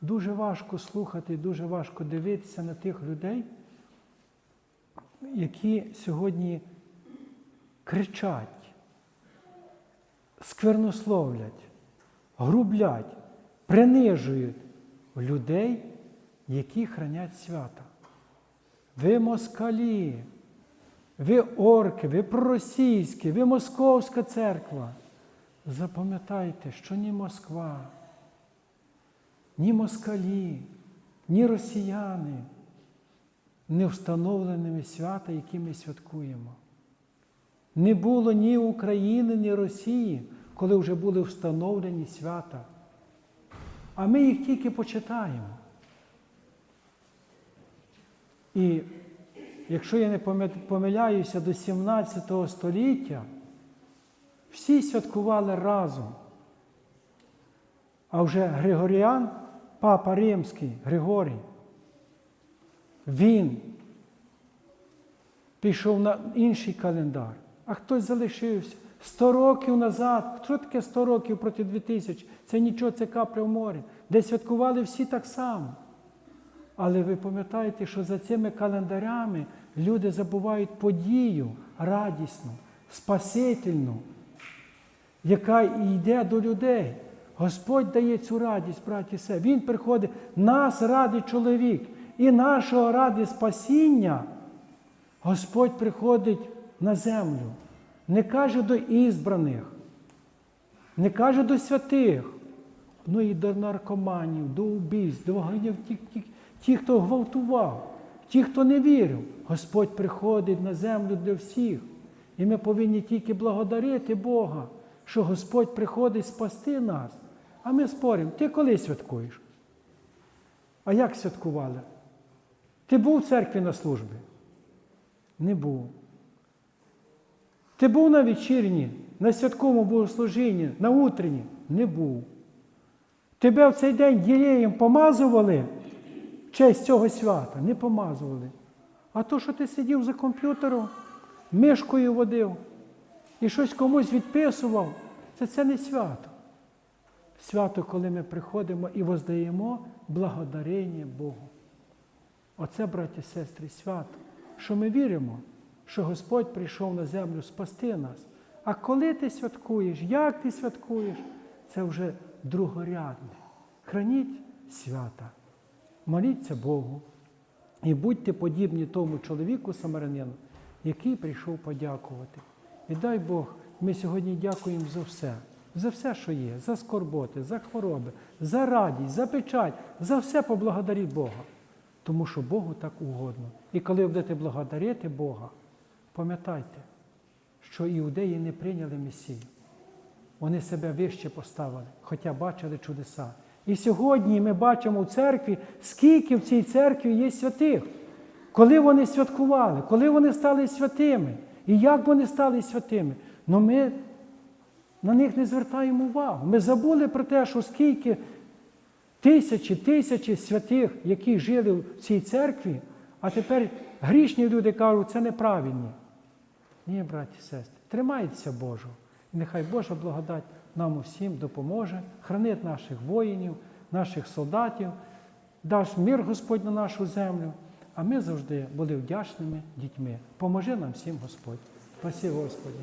Дуже важко слухати, дуже важко дивитися на тих людей, які сьогодні кричать, сквернословлять, грублять, принижують людей, які хранять свята. Ви москалі, ви орки, ви проросійські, ви московська церква. Запам'ятайте, що ні Москва, ні москалі, ні росіяни не встановленими свята, які ми святкуємо. Не було ні України, ні Росії, коли вже були встановлені свята. А ми їх тільки почитаємо. І якщо я не помиляюся до 17 століття, всі святкували разом. А вже Григоріан, папа Римський, Григорій, він пішов на інший календар, а хтось залишився. Сто років назад, що таке 100 років проти 2000? Це нічого, це капля в морі, де святкували всі так само. Але ви пам'ятаєте, що за цими календарями люди забувають подію радісну, спасительну, яка йде до людей. Господь дає цю радість, браті і. Він приходить, нас ради чоловік, і нашого ради спасіння. Господь приходить на землю, не каже до ізбраних, не каже до святих, ну і до наркоманів, до убійств, до гнів, ті, ті, ті, хто гвалтував, ті, хто не вірив. Господь приходить на землю для всіх. І ми повинні тільки благодарити Бога, що Господь приходить спасти нас. А ми споримо, ти коли святкуєш? А як святкували? Ти був в церкві на службі? Не був. Ти був на вечірні, на святковому богослужінні, на утренні? Не був. Тебе в цей день ділеєм помазували в честь цього свята? Не помазували. А то, що ти сидів за комп'ютером, мишкою водив і щось комусь відписував, це, це не свято. Свято, коли ми приходимо і воздаємо благодарення Богу. Оце, браті і сестри, свято, що ми віримо, що Господь прийшов на землю спасти нас. А коли ти святкуєш, як ти святкуєш, це вже другорядне. Храніть свята, моліться Богу і будьте подібні тому чоловіку самарянину, який прийшов подякувати. І дай Бог, ми сьогодні дякуємо за все, за все, що є, за скорботи, за хвороби, за радість, за печаль, за все поблагодаріть Бога. Тому що Богу так угодно. І коли ви будете благодарити Бога, пам'ятайте, що іудеї не прийняли Месію. Вони себе вище поставили, хоча бачили чудеса. І сьогодні ми бачимо в церкві, скільки в цій церкві є святих, коли вони святкували, коли вони стали святими, і як вони стали святими. Но ми на них не звертаємо увагу. Ми забули про те, що скільки тисячі, тисячі святих, які жили в цій церкві, а тепер грішні люди кажуть, це неправильні. Ні, браті і сестри, тримайтеся Божого. І нехай Божа благодать нам усім допоможе, хранить наших воїнів, наших солдатів, дасть мир Господь на нашу землю, а ми завжди були вдячними дітьми. Поможи нам всім Господь. Спасибо, Господи.